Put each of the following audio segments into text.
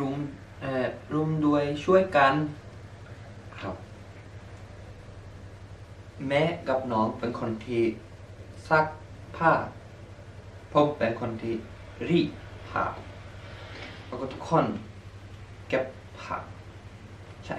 รุมเอ่อรุมด้วยช่วยกันครับ แม่กับน้องเป็นคนที่ซักผ้าผมเป็นคนที่รีดผ้าแล้วก็ทุกคนเก็บผ้าใช่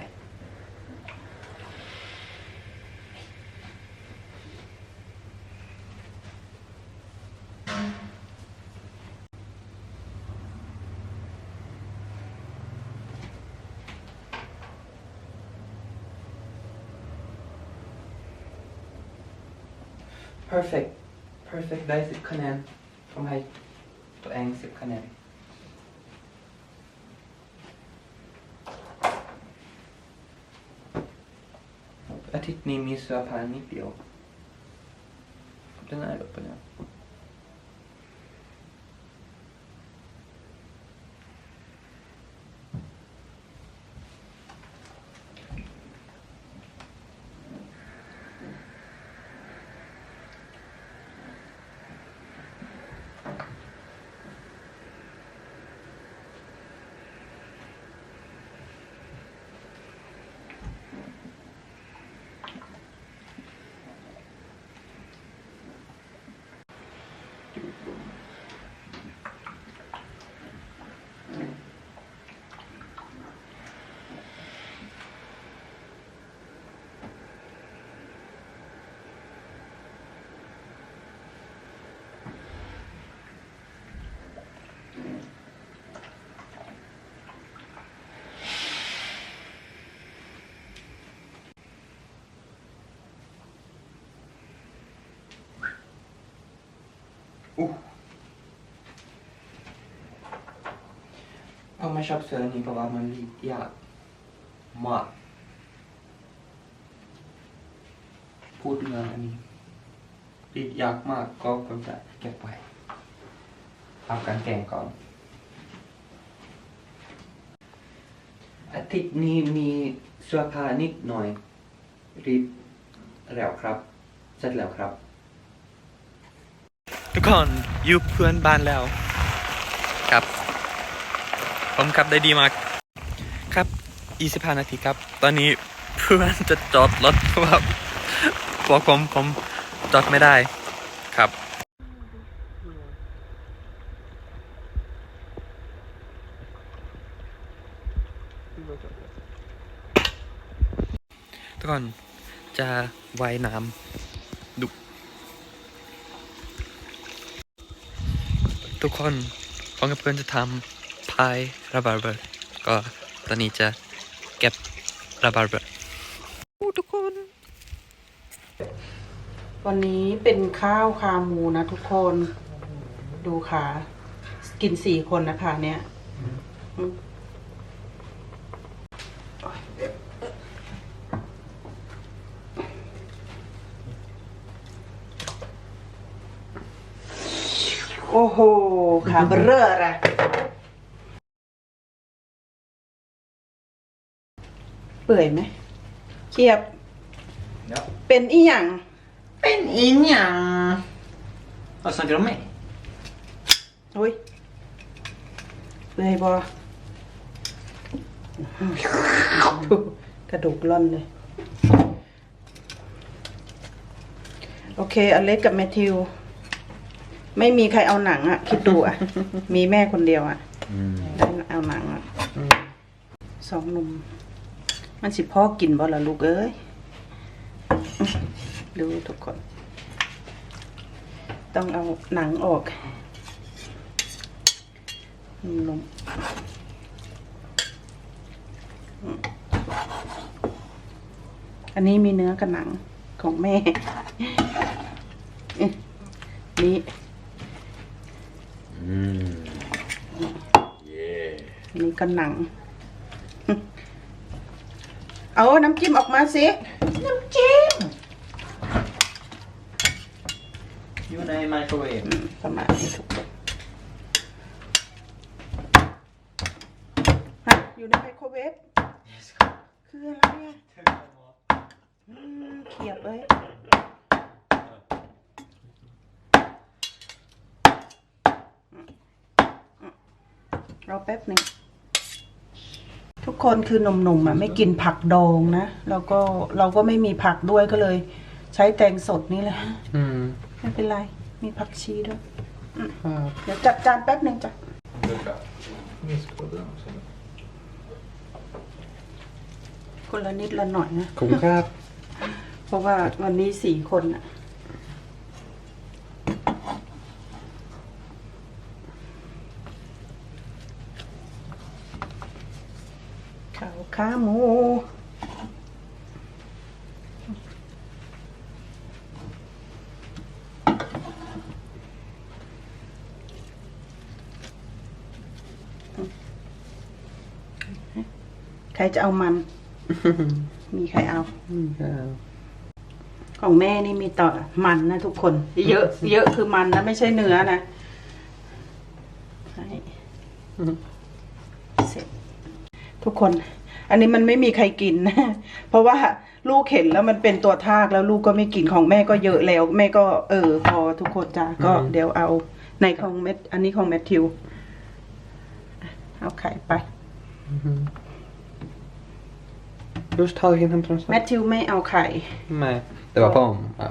perfect perfect ได้สิบคะแนนทำให้ตัวเองสิบคะแนน อาทิตย์นี้มีเสื้อผ้านิดเดียวจะน่าหรือเปล่าเนี่ย ผมไม่ชอบเสื้อนี้เพราะว่ามันรีดยากมากพูดเรื่องอันนี้รีดยากมากก็ผมจะเก็บไว้เอากันแกงก่อน อาทิตย์นี้มีเสื้อผ้านิดหน่อย รีดแล้วครับ เสร็จแล้วครับ ทุกคนอยู่เพื่อนบ้านแล้วครับ ผมขับได้ดีมากครับ 25 นาทีครับ ตอนนี้เพื่อนจะจอดรถเพราะว่าบอกผมผมจอดไม่ได้ครับทุกคนจะว่ายน้ำดุทุกคนผมกับเพื่อนจะทำายราบาร์เบอร์ก็ตอนนี้จะเก็บราบาร์เบอร์ทุกคน วันนี้เป็นข้าวขาหมูนะทุกคน ดูค่ะ กินสี่คนนะคะเนี่ยอืมโอ้โหขาเบลออะ เปื่อยไหมเคียบ Ja. เป็นอีหยัง เป็นอีหยัง vad snackar du om mig? โอ้ยเปื่อยบกระดูกล่อนเลย โอเค อเล็กกับแมทธิว ไม่มีใครเอาหนังอะคิดดูอะ มีแม่คนเดียวอะได้เอาหนังอะสองหนุ่ม มันสิพ่อกินบ่ละลูกเอ้ย ดูทุกคน ต้องเอาหนังออกนุ่มอืมอันนี้มีเนื้อกับหนังของแม่เอ๊ะนี่ Mm. Yeah. อันนี้ก็หนัง เอาน้ำจิ้มออกมาสิน้ำจิ้มอยู่ในไมโครเวฟอืมประมาณนี้ทุกคนฮะอยู่ในไมโครเวฟคืออะไรอะอืมเขียบเอ้ยรอแป๊บหนึ่งทุก คนคือหนุ่มๆอะไม่กินผักดองนะ แล้วก็เราก็ไม่มีผักด้วยก็เลย ใช้แตงสดนี่แหละอืมไม่เป็นไร มีผักชีด้วยครับเดี๋ยวจัดจานแป๊บหนึ่งจ้ะคนละนิดละหน่อยนะ ขอบคุณครับ เพราะว่าวันนี้สี่คนอะ ข้าวขาหมู ใครจะเอามัน มีใครเอา ของแม่นี่มีต่อมันนะทุกคน เยอะ เยอะคือมันนะไม่ใช่เนื้อนะให้เสร็จทุกคน อันนี้มันไม่มีใครกินนะเพราะว่าลูกเห็นแล้วมันเป็นตัวทากแล้วลูกก็ไม่กินของแม่ก็เยอะแล้ว แม่ก็เออ พอทุกคนจ้าก็อืมเดี๋ยวเอาในของเม็ดอันนี้ของแมทธิว เอาไข่ไป Just tallriken hämtar den แมทธิวไม่เอาไข่ Nej, det var pom. Ja.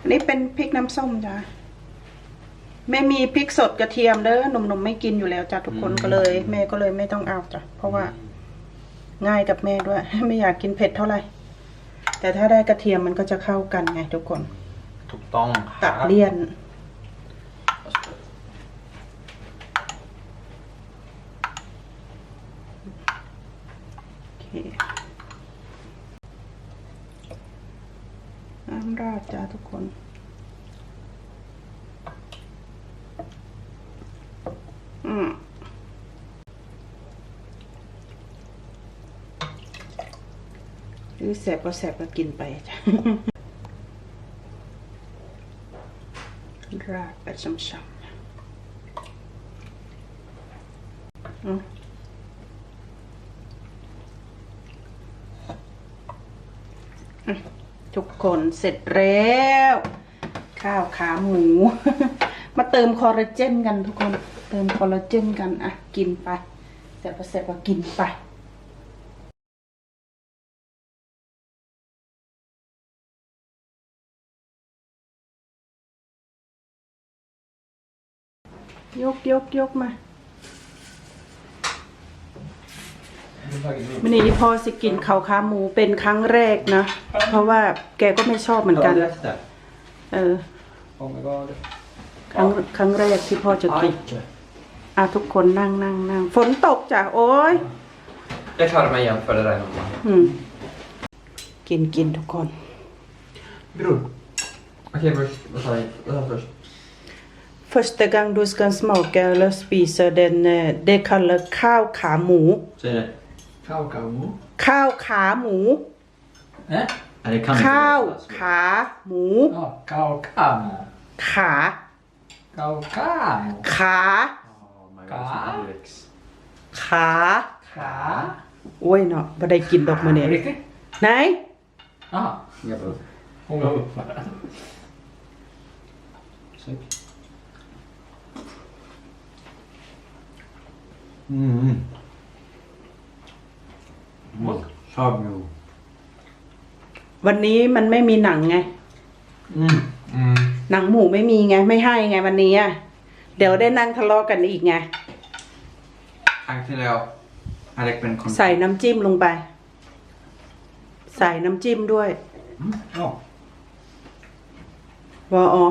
อันนี้เป็นพริกน้ำส้มจ้ะ แม่มีพริกสดกระเทียมเด้อหนุ่มๆไม่กินอยู่แล้วจ้ะทุกคนก็เลย แม่ก็เลยไม่ต้องเอาจ้ะเพราะว่า ง่ายกับแม่ด้วย ไม่อยากกินเผ็ดเท่าไหร่ แต่ถ้าได้กระเทียมมันก็จะเข้ากันไงทุกคนถูกต้องตัดเลี่ยนโอเคน้ำราดจ้าทุกคน อืม หรือแสบก็แสบก็กินไปจ้ะราดไปช้ำๆอืมอืมทุกคนเสร็จแล้ว ข้าวขาหมู มาเติมคอลลาเจนกันทุกคน ติมคอลลาเจนกันอะกินไปแสบก็แสบก็กินไปยกยกยกมาวันนี้พ่อสิกินข้าวขาหมูเป็นครั้งแรกนะ เพราะว่าแกก็ไม่ชอบเหมือนกัน เออ Oh my god. ครั้งครั้งแรกที่พ่อจะกิน อะทุกคนนั่งนั่งนั่งฝนตกจ้ะโอ้ย Jag klarar mig igen för det där mamma. อืม กินกินทุกคน Bror. Okej, först. Vad sa ni? Vad sa du först? Första gång du ska smaka eller spisa den, eh, det kallas ข้าวขาหมู Säg det. Kakaomo. ข้าวขาหมู Eh? Nej, det kan ข้าว inte ขาหมู Ja, kaokamo. ขา Kaokamo. ขา Oh my god, som Alex. ขา Ka. โอ้ยเนาะบ่ได้กินดอกมื้อนี้ Riktigt? ไหน Jaha. Jag bara, Fånga upp. Snyggt. Mm. Mm. Sagno. วันนี้มันไม่มีหนังไง Mm. Mm. หนังหมูไม่มีไง ไม่ให้ไงวันนี้อะเดี๋ยวได้นั่งทะเลาะกันอีกไง ครั้งที่แล้วอเล็กเป็นคนใส่น้ำจิ้มลงไป ใส่น้ำจิ้มด้วย Ja. วออ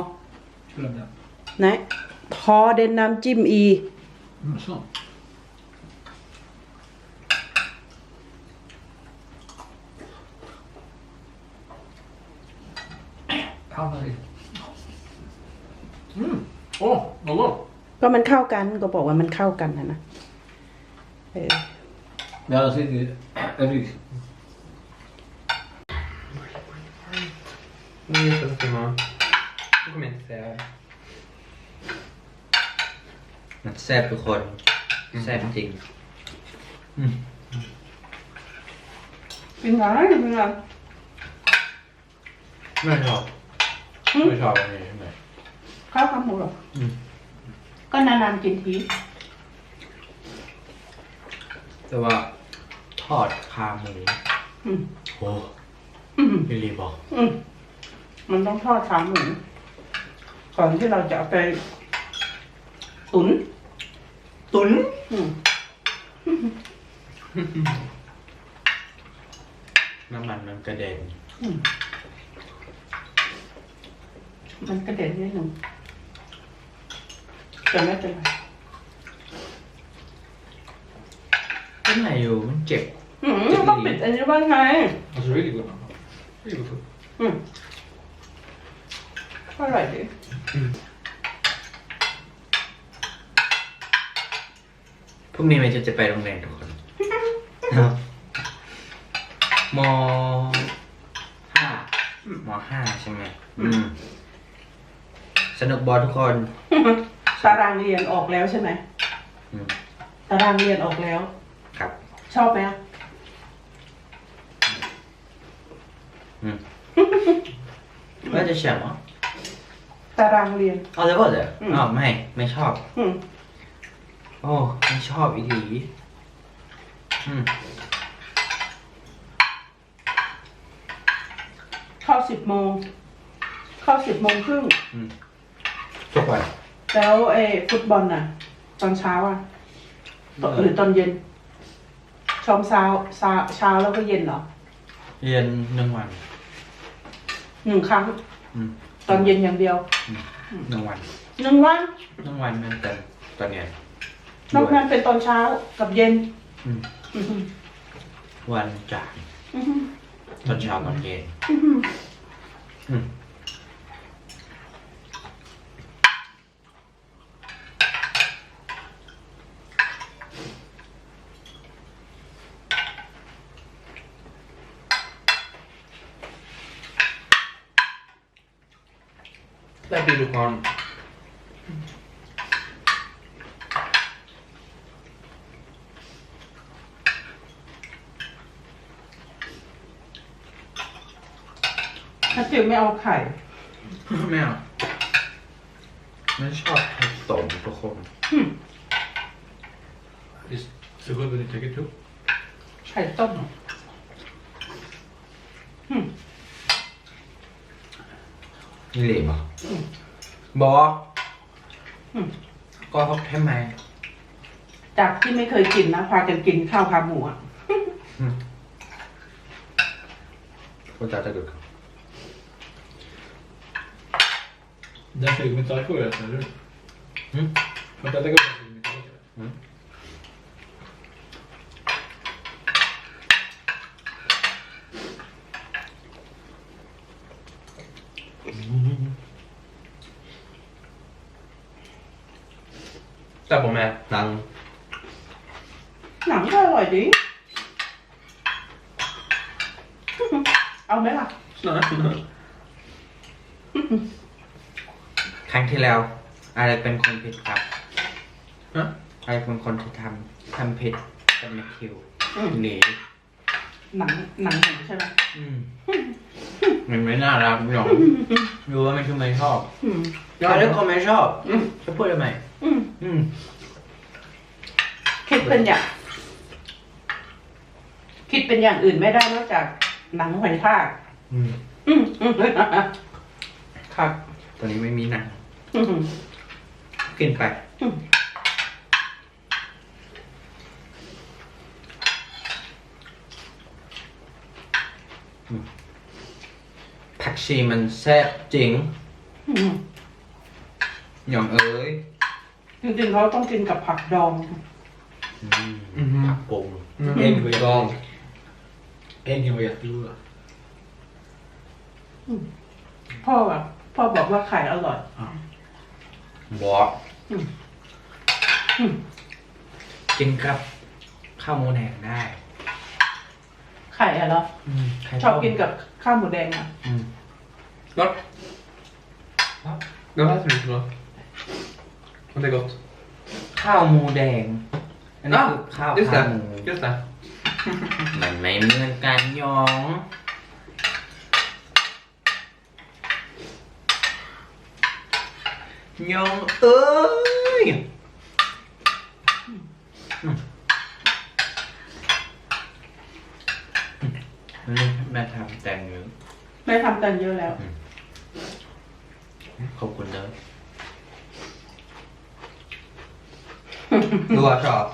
Skulle jag นะทอเดนน้ำจิ้มอี Mm, så. Hamnar i. Mm. Åh, vad gott. ก็มันเข้ากันก็บอกว่ามันเข้ากันนะนะ เออ Men jag sitter en rys. Mm, just det, Simon. Du kommer inte säga det. มันแซ่บทุกคน แซ่บจริง เป็นไงเป็นไง Men ja. Mm. Nu tar vi det med. ข้าวขาหมูเหรออก็นานๆกินที แต่ว่าทอดขาหมูอืมโอ้อืมพี่รีบอกอืมมันต้องทอดขาหมูก่อนที่เราจะเอาไป ตุน ตุนอืมน้ำมันมันกระเด็นอืมมันกระเด็นนิดหนึ่งแต่ไม่เป็นไร เป็นไหนอยู่มันเจ็บ อืมต้องปิดอันนี้ว่าไง That's really good. Really good. อืมอร่อยดีพรุ่งนี้มันจะจะไปโรงเรียนทุกคนมห้ามห้าใช่ไหมอืม สนุกบอลทุกคนตารางเรียนออกแล้วใช่ไหมอืม ตารางเรียนออกแล้วครับ ชอบไหมอะอืมว่าจะแชมป์เหรอตารางเรียน เอาเลยว่าเลยอืม อ๋อไม่ ไม่ชอบ อืมโอ้ ไม่ชอบอีหลีอืมเข้าสิบโมง เข้าสิบโมงครึ่งอืมทุกวันแล้วไอ้ฟุตบอลน่ะ ตอนเช้าอะตอนหรือตอนเย็น ชอมเช้าเช้าเช้าแล้วก็เย็นเหรอเรียนหนึ่งวันหนึ่งครั้ง อืมตอนเย็นอย่างเดียวหนึ่งวันหนึ่งวันหนึ่งวันมันเป็นตอนเย็นนอกนั้นเป็นตอนเช้ากับเย็นอืมอือหือวันจันทร์อือหือตอนเช้าตอนเย็นอือหืออืม ได้ดีทุกคนถ้าจิ๋วไม่เอาไข่ไม่เอาไม่ชอบผสมทุกคนอืม Is so good when you take it too. ไข่ต้มอืมนี่เลยบอกอืม บอกอืม ก็เขาให้ไหมจากที่ไม่เคยกินนะพากันกินข้าวขาหมูอะก็จะจะดู Den fick vi inte på det, eller hur? Mm. Vänta, lägg upp den så vi inte åker det. Mm. แต่ผมแม่นังหนังก็อร่อยดีเอาไหมล่ะ ครั้งที่แล้ว อะไรเป็นคนผิดครับฮะ อะไรเป็นคนที่ทำทำผิดเป็นแมทธิวอืม หนีหนังหนังหมูใช่ไหมอืมมันไม่น่ารักหรอกรู้ว่ามันคือไม่ชอบอืมเขาเรียกคนไม่ชอบอืมจะพูดทำไม อืมอืมคิดเป็นอย่าง คิดเป็นอย่างอื่นไม่ได้นอกจากหนังหอยทากอืมอืมอืมครับ ตอนนี้ไม่มีหนังอืมกินไป อืมผักชีมันแซ่บจริงอืม หยองเอ้ย จริงๆเขาต้องกินกับผักดอง อืมผักปรุง Mm. เอ็นกุยดอง Äggen var jättegoda. พ่ออะพ่อบอกว่าไข่อร่อย บอกอืมอืมกินครับข้าวหมูแดงได้ไข่อะเหรอไข่ชอบต้มกินกับข้าวหมูแดงอะอืม Var? Det lät inte bra. Men det är gott. ข้าวหมูแดง อันนี้คือข้าว just ขา det. หมู Just det. มันไม่เหมือนกันหยองหยองเอ้ยอืมนี่แม่ทำแต่งอยู่แม่ทำกันเยอะแล้ว ขอบคุณเนอะ ดูว่าชอบ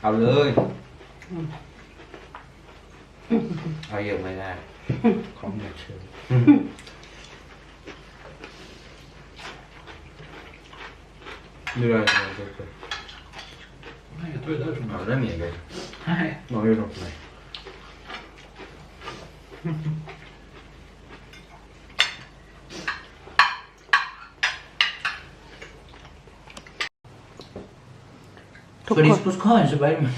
เอาเลยเอาเยอะไม่ได้ Kom ner till. ดูเลยดูเลย Nej, jag tror det är därifrån. เอาได้เหมือนกัน Nej. Vad gör de för mig? ทุก För ค det น är spåskaren så börjar man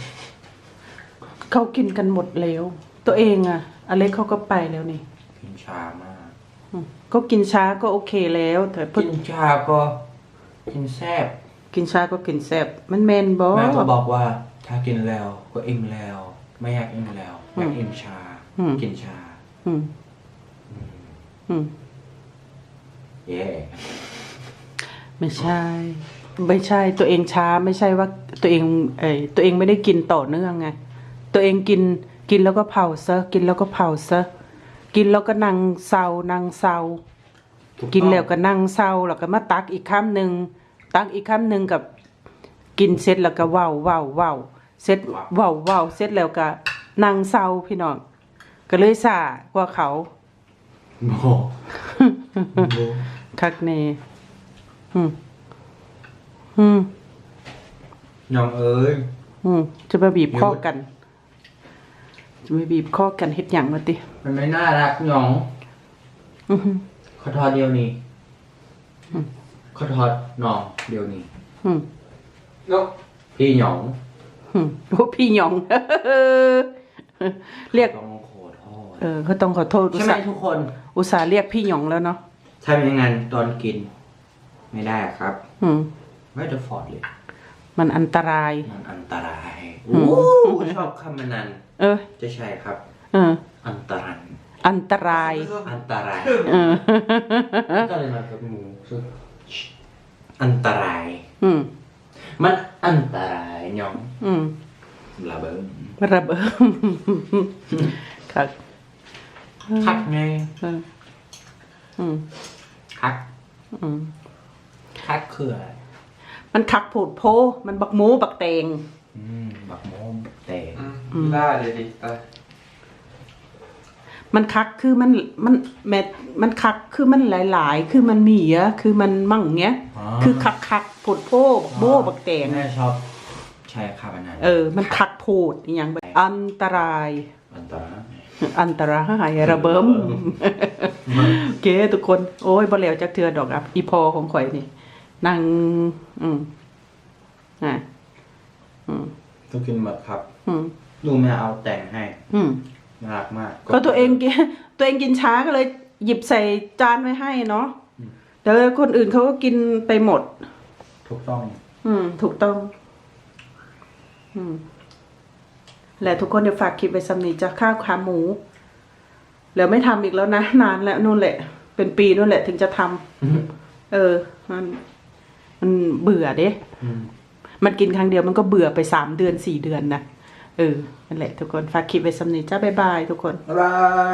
เขากินกันหมดแล้ว ตัวเองอะอเล็กเขาก็ไปแล้วนี่กินชามากอืมก็กินช้าก็โอเคแล้ว แต่พูดกินชาก็กินแซ่บกินช้าก็กินแซ่บมันแมนบอ แม่ก็บอกว่าถ้ากินแล้วก็อิ่มแล้ว ไม่อยากอิ่มแล้วอยากอิ่มชากินชาอืมอืมเย่ไม่ใช่ ไม่ใช่ตัวเองช้าไม่ใช่ว่าตัวเองเออตัวเองไม่ได้กินต่อเนื่องไง ตัวเองกินกินแล้วก็เผาซะกินแล้วก็เผาซะกินแล้วก็นั่งเศร้านั่งเศร้ากินแล้วก็นั่งเศร้าแล้วก็มาตักอีกคำหนึ่งตักอีกคำหนึ่งกับกินเสร็จแล้วก็เว้าเว้าเว้าเสร็จเว้าเว้าเสร็จแล้วก็นั่งเศร้าพี่น้องก็เลยสากว่าเขาโมโมคักเนอืม อืมน้องเอ้ยอืมจะมาบีบข้อกัน จะมาบีบข้อกันเฮ็ดหยังวะติมันไม่น่ารักน้องอือหือ ขอทอดเดียวนี้ขอทอดน้องเดียวนี้อืมพี่หยองอืมโอ้พี่หยอง เรียก ต้องขอโทษเออเขาต้องขอโทษอุใช่ตไหมส่าห์ทุกคนอุตส่าห์เรียกพี่หยองแล้วเนาะ ทำยังไงตอนกิน ไม่ได้ครับ อืม ไม่จะฟอดเลย มันอันตราย มันอันตรายอืโอ้มชอบคำมันนั้นเออ จะใช่ครับเออ อันตรายอันตราย อันตรายเออก็เลยมากับหมูซึ่งอันตราย อืมมันอันตรายหยองอืมระเบิดระเบิดครับคักไงเอออืมคักอืมคักคืออะไร มันคักโผดโพ มันบักหมูบักแตงอืมบักโมมแต่ Lär dig lite. มันคักคือมันมันแมทมันคักคือมันหลาย ๆ คือมันมีอะคือมันมั่งเงี้ย คือคักคักโผดโพบักโมบักแตงแม่ชอบใช่ครับอันนั้นเออ มันคักโพดอหย่างแบบอันตราย อันตรายอันตรายระเบิมโอเคทุกคน โอ้ยบ่แล้วจักเทือดอกอะอีพอของข่อยนี่ นั่งอืมอะอืมต้องกินแบบครับอืมดูแม่เอาแต่งให้อืมน่ารักมากก็ตัวเองกินตัวเองกินช้าก็เลย หยิบใส่จานไว้ให้เนาะแต่ว่าคนอื่นเขาก็กินไปหมด ถูกต้อง อืม ถูกต้อง อืมแหละทุกคนเดี๋ยวฝากคลิปไปสำนีจะข้าวขาหมูแล้วไม่ทำอีกแล้วนะ นานแล้วนู่นแหละ เป็นปีนู่นแหละถึงจะทำเออมัน มันเบื่อเด้อืมมันกินครั้งเดียวมันก็เบื่อไปสามเดือนสี่เดือนนะเออนั่นแหละทุกคนฝากคลิปไปสำนีจ้าบ๊ายบายทุกคน บ๊ายบาย